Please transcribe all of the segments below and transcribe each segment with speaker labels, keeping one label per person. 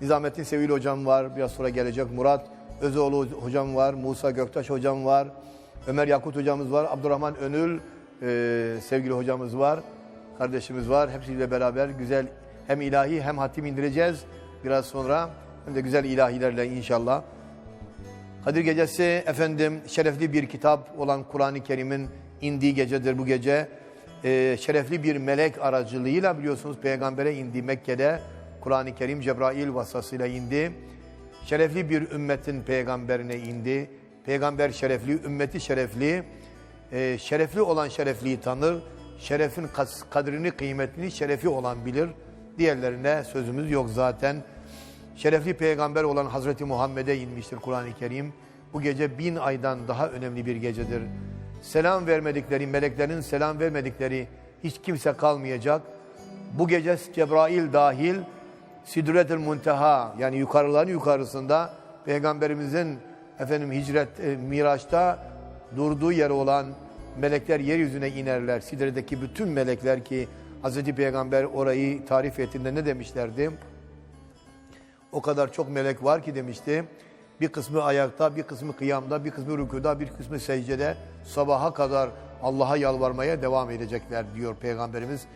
Speaker 1: Nizamettin Sevil hocam var. Biraz sonra gelecek. Murat Özoğlu hocam var. Musa Göktaş hocam var. Ömer Yakut hocamız var. Abdurrahman Önül e, sevgili hocamız var. Kardeşimiz var. Hepsiyle beraber güzel hem ilahi hem hatim indireceğiz biraz sonra. Hem de güzel ilahilerle inşallah. Kadir Gecesi efendim şerefli bir kitap olan Kur'an-ı Kerim'in indiği gecedir bu gece. Ee, şerefli bir melek aracılığıyla biliyorsunuz peygambere indi Mekke'de. Kur'an-ı Kerim Cebrail vasıtasıyla indi. Şerefli bir ümmetin peygamberine indi. Peygamber şerefli, ümmeti şerefli. Ee, şerefli olan şerefliyi tanır. Şerefin kadrini, kıymetini şerefi olan bilir. Diğerlerine sözümüz yok zaten. Şerefli peygamber olan Hazreti Muhammed'e inmiştir Kur'an-ı Kerim. Bu gece bin aydan daha önemli bir gecedir. Selam vermedikleri, meleklerin selam vermedikleri hiç kimse kalmayacak. Bu gece Cebrail dahil Sidretül Munteha yani yukarıların yukarısında peygamberimizin efendim hicret e, Miraç'ta durduğu yer olan melekler yeryüzüne inerler. Sidre'deki bütün melekler ki Hazreti Peygamber orayı tarif ettiğinde ne demişlerdi? O kadar çok melek var ki demişti. Bir kısmı ayakta, bir kısmı kıyamda, bir kısmı rükuda, bir kısmı secdede sabaha kadar Allah'a yalvarmaya devam edecekler diyor Peygamberimiz.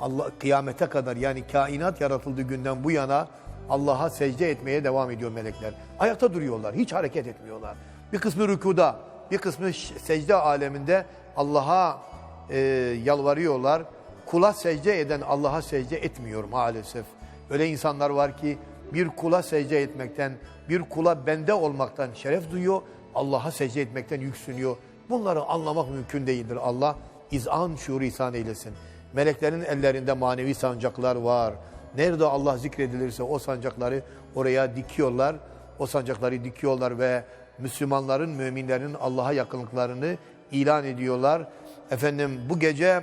Speaker 1: Allah kıyamete kadar yani kainat yaratıldığı günden bu yana Allah'a secde etmeye devam ediyor melekler. Ayakta duruyorlar, hiç hareket etmiyorlar. Bir kısmı rükuda, bir kısmı secde aleminde Allah'a e, yalvarıyorlar. Kula secde eden Allah'a secde etmiyor maalesef. Öyle insanlar var ki bir kula secde etmekten, bir kula bende olmaktan şeref duyuyor, Allah'a secde etmekten yüksünüyor. Bunları anlamak mümkün değildir. Allah izan şuuru ihsan eylesin. Meleklerin ellerinde manevi sancaklar var. Nerede Allah zikredilirse o sancakları oraya dikiyorlar. O sancakları dikiyorlar ve Müslümanların, müminlerin Allah'a yakınlıklarını ilan ediyorlar. Efendim bu gece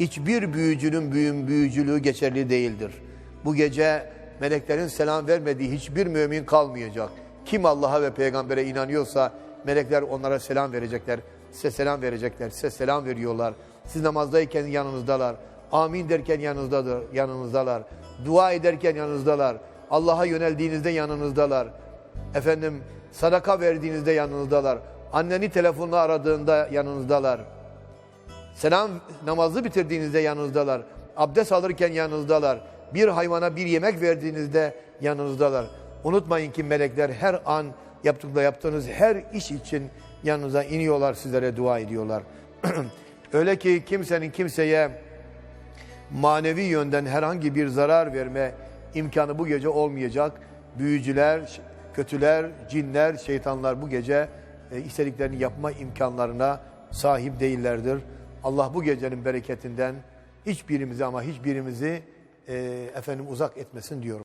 Speaker 1: hiçbir büyücünün büyüm büyücülüğü geçerli değildir. Bu gece meleklerin selam vermediği hiçbir mümin kalmayacak. Kim Allah'a ve peygambere inanıyorsa melekler onlara selam verecekler. Size selam verecekler. Size selam veriyorlar. Siz namazdayken yanınızdalar. Amin derken yanınızdadır, yanınızdalar. Dua ederken yanınızdalar. Allah'a yöneldiğinizde yanınızdalar. Efendim sadaka verdiğinizde yanınızdalar. Anneni telefonla aradığında yanınızdalar. Selam namazı bitirdiğinizde yanınızdalar. Abdest alırken yanınızdalar. Bir hayvana bir yemek verdiğinizde yanınızdalar. Unutmayın ki melekler her an yaptıkla yaptığınız her iş için yanınıza iniyorlar, sizlere dua ediyorlar. Öyle ki kimsenin kimseye manevi yönden herhangi bir zarar verme imkanı bu gece olmayacak. Büyücüler, kötüler, cinler, şeytanlar bu gece e, istediklerini yapma imkanlarına sahip değillerdir. Allah bu gecenin bereketinden hiçbirimizi ama hiçbirimizi e, efendim uzak etmesin diyorum.